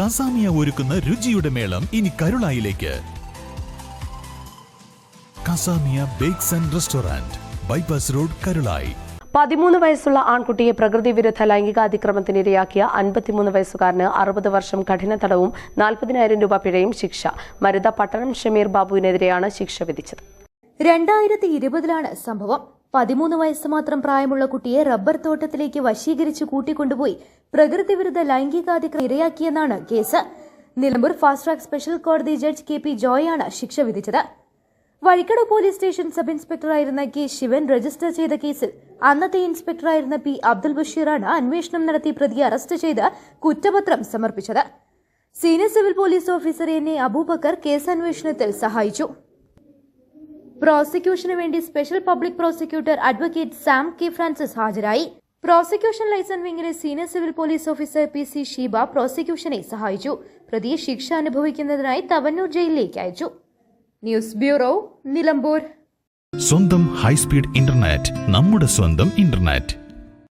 കസാമിയ ഒരുക്കുന്ന രുചിയുടെ മേളം ഇനി കരുളായിലേക്ക്. Casamia bakes and restaurant bypass road Karulai. പതിമൂന്ന് വയസ്സുള്ള ആൺകുട്ടിയെ പ്രകൃതി വിരുദ്ധ ലൈംഗികാതിക്രമത്തിനിരയാക്കിയ അൻപത്തിമൂന്ന് വയസ്സുകാരന് അറുപത് വർഷം കഠിന തടവും നാൽപ്പതിനായിരം രൂപ പിഴയും ശിക്ഷ. മരുത പട്ടണം ഷമീർ ബാബുവിനെതിരെയാണ് ശിക്ഷ വിധിച്ചത്. രണ്ടായിരത്തി ഇരുപതിലാണ് സംഭവം. പതിമൂന്ന് വയസ്സ് മാത്രം പ്രായമുള്ള കുട്ടിയെ റബ്ബർ തോട്ടത്തിലേക്ക് വശീകരിച്ച് കൂട്ടിക്കൊണ്ടുപോയി പ്രകൃതി വിരുദ്ധ ലൈംഗികാതിക്രമം ഇരയാക്കിയെന്നാണ് case. Nilambur fast track special കോടതി ജഡ്ജ് കെ പി ജോയാണ് ശിക്ഷ വിധിച്ചത്. വഴിക്കട പോലീസ് സ്റ്റേഷൻ സബ് ഇൻസ്പെക്ടറായിരുന്ന കെ ശിവൻ രജിസ്റ്റർ ചെയ്ത കേസിൽ അന്നത്തെ ഇൻസ്പെക്ടറായിരുന്ന പി അബ്ദുൽ ബഷീറാണ് അന്വേഷണം നടത്തി പ്രതിയെ അറസ്റ്റ് ചെയ്ത് കുറ്റപത്രം സമർപ്പിച്ചത്. Senior civil police officer N A Abubakar case അന്വേഷണത്തിൽ സഹായിച്ചു. പ്രോസിക്യൂഷന് വേണ്ടി special public prosecutor advocate Sam K Francis ഹാജരായി. Prosecution licence വിംഗിലെ senior civil police officer P C Sheeba പ്രോസിക്യൂഷനെ സഹായിച്ചു. പ്രതിയെ ശിക്ഷ അനുഭവിക്കുന്നതിനായി തവന്നൂർ ജയിലിലേക്ക് അയച്ചു. News bureau Nilambur. സ്വന്തം ഹൈസ്പീഡ് ഇന്റർനെറ്റ് നമ്മുടെ സ്വന്തം ഇന്റർനെറ്റ്.